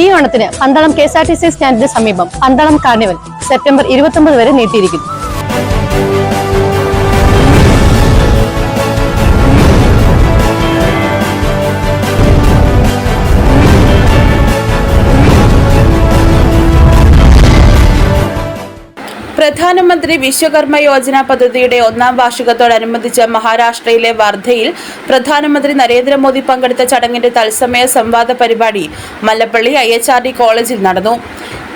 ഈ ഓണത്തിന് Pandalam K S R T C സ്റ്റാൻഡിന് സമീപം പന്തളം കാർണിവൽ സെപ്റ്റംബർ ഇരുപത്തൊമ്പത് വരെ നീട്ടിയിരിക്കുന്നു. പ്രധാനമന്ത്രി വിശ്വകർമ്മ യോജന പദ്ധതിയുടെ ഒന്നാം വാർഷികത്തോടനുബന്ധിച്ച് മഹാരാഷ്ട്രയിലെ വർധയിൽ പ്രധാനമന്ത്രി നരേന്ദ്രമോദി പങ്കെടുത്ത ചടങ്ങിന്റെ തത്സമയ സംവാദ പരിപാടി മല്ലപ്പള്ളി ഐ കോളേജിൽ നടന്നു.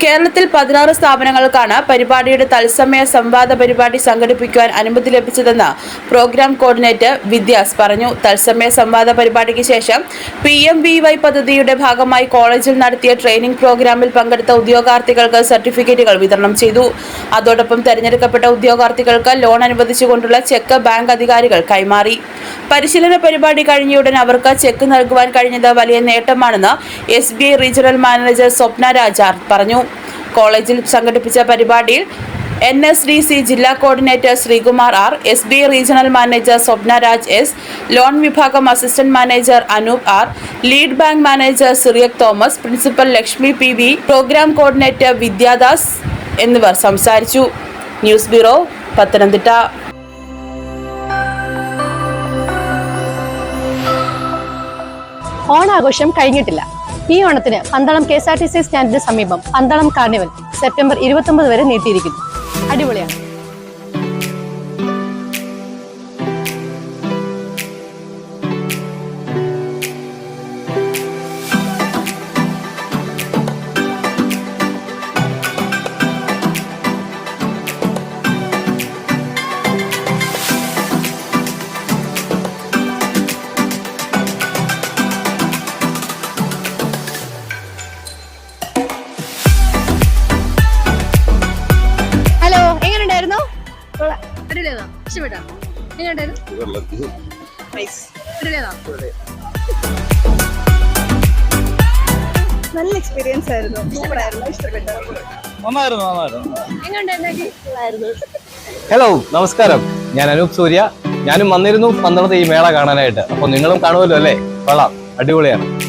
കേരളത്തിൽ പതിനാറ് സ്ഥാപനങ്ങൾക്കാണ് പരിപാടിയുടെ തത്സമയ സംവാദ പരിപാടി സംഘടിപ്പിക്കുവാൻ അനുമതി ലഭിച്ചതെന്ന് പ്രോഗ്രാം കോർഡിനേറ്റർ വിദ്യാസ് പറഞ്ഞു. തത്സമയ സംവാദ പരിപാടിക്ക് ശേഷം പി എം വി വൈ പദ്ധതിയുടെ ഭാഗമായി കോളേജിൽ നടത്തിയ ട്രെയിനിംഗ് പ്രോഗ്രാമിൽ പങ്കെടുത്ത ഉദ്യോഗാർത്ഥികൾക്ക് സർട്ടിഫിക്കറ്റുകൾ വിതരണം ചെയ്തു. അതോടൊപ്പം തെരഞ്ഞെടുക്കപ്പെട്ട ഉദ്യോഗാർത്ഥികൾക്ക് ലോൺ അനുവദിച്ചുകൊണ്ടുള്ള ചെക്ക് ബാങ്ക് അധികാരികൾ കൈമാറി. പരിശീലന പരിപാടി കഴിഞ്ഞയുടൻ അവർക്ക് ചെക്ക് നൽകുവാൻ കഴിഞ്ഞത് വലിയ നേട്ടമാണെന്ന് S B I regional manager Swapna Raj പറഞ്ഞു. കോളേജിൽ സംഘടിപ്പിച്ച പരിപാടിയിൽ എൻ എസ് ഡി സി ജില്ലാ coordinator Sreekumar R S B regional manager Swapna Raj S loan വിഭാഗം assistant manager Anoop R lead bank manager Cyriac Thomas principal Lakshmi P V programme coordinator Vidyadas എന്നിവർ സംസാരിച്ചു. News bureau Pathanamthitta. ഓണാഘോഷം കഴിഞ്ഞിട്ടില്ല. ഈ ഓണത്തിന് Pandalam K S R T C സ്റ്റാൻഡിന് സമീപം Pandalam carnival September ഇരുപത്തൊമ്പത് വരെ നീട്ടിയിരിക്കുന്നു. അടിപൊളിയാണ്. എങ്ങനെയുണ്ടായിരുന്നു? നല്ല എക്സ്പീരിയൻസ് ആയിരുന്നു. സൂപ്പറായിരുന്നു. ഇഷ്ടപ്പെട്ടു. നന്നായിരുന്നു നന്നായിരുന്നു. ഹലോ നമസ്കാരം. ഞാൻ അനൂപ് സൂര്യ. ഞാനും വന്നിരുന്നു പന്തളത്ത് ഈ മേള കാണാനായിട്ട്. അപ്പൊ നിങ്ങളും കാണുമല്ലോ അല്ലേ? കൊള്ളാം. അടിപൊളിയാണ്.